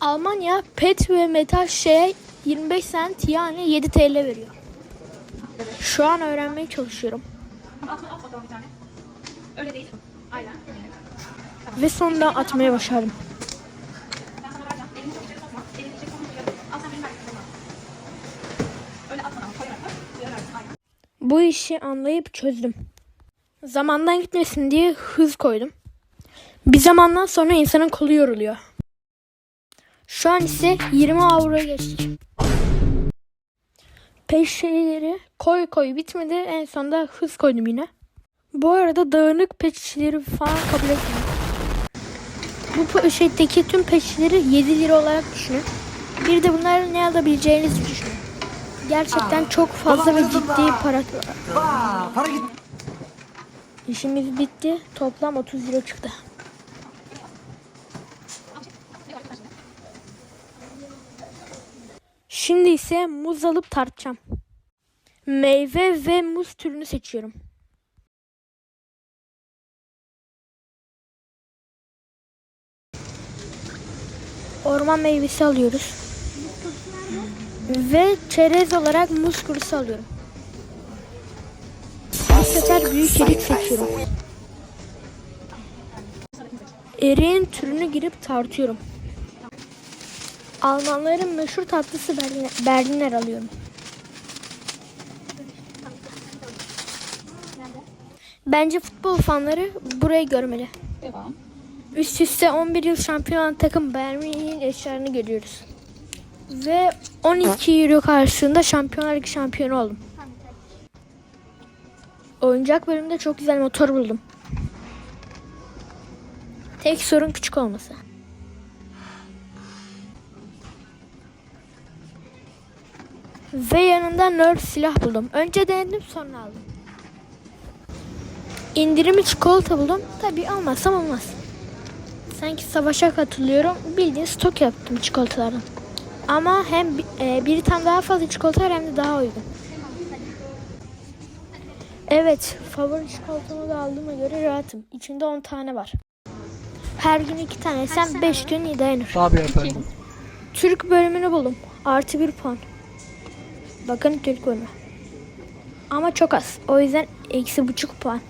Almanya pet ve metal şeye 25 cent yani 7 TL veriyor. Şu an öğrenmeye çalışıyorum. Öyle değil. Aynen. Ve sonunda atmaya başardım. Bu işi anlayıp çözdüm. Zamandan gitmesin diye hız koydum. Bir zamandan sonra insanın kolu yoruluyor. Şu an ise 20 avroya geçtik. Peş şeyleri koy koy bitmedi. En sonunda hız koydum yine. Bu arada dağınık peçeleri falan kabul etmiyorum. Bu poşetteki tüm peçeleri 7 lira olarak düşünün. Bir de bunları ne alabileceğinizi düşünün. Gerçekten çok fazla ve ciddi para. Para git. İşimiz bitti. Toplam 30 lira çıktı. Şimdi ise muz alıp tartacağım. Meyve ve muz türünü seçiyorum. Orman meyvesi alıyoruz. Ve çerez olarak muz kurusu alıyorum. Bu sefer büyük erik seçiyorum. Eriğin türünü girip tartıyorum. Almanların meşhur tatlısı Berliner, Berliner alıyorum. Bence futbol fanları burayı görmeli. Devam. Üst üste 11 yıl şampiyon olan takım Bayern Münih'in eşyalarını görüyoruz. Ve 12 euro karşılığında Şampiyonlar Ligi şampiyonu oldum. Oyuncak bölümünde çok güzel motor buldum. Tek sorun küçük olması. Ve yanında Nerf silah buldum. Önce denedim sonra aldım. İndirimi çikolata buldum. Tabii almazsam olmaz. Sanki savaşa katılıyorum. Bildiğin stok yaptım çikolatalardan. Ama hem e, bir tane daha fazla çikolata hem de daha uygun. Evet, favori çikolatamı da aldığıma göre rahatım. İçinde 10 tane var. Her gün 2 tane yesem 5 gün iyi dayanır. Tabii efendim. Türk bölümünü buldum. Artı 1 puan. Bakın Türk bölümü. Ama çok az. O yüzden eksi buçuk puan.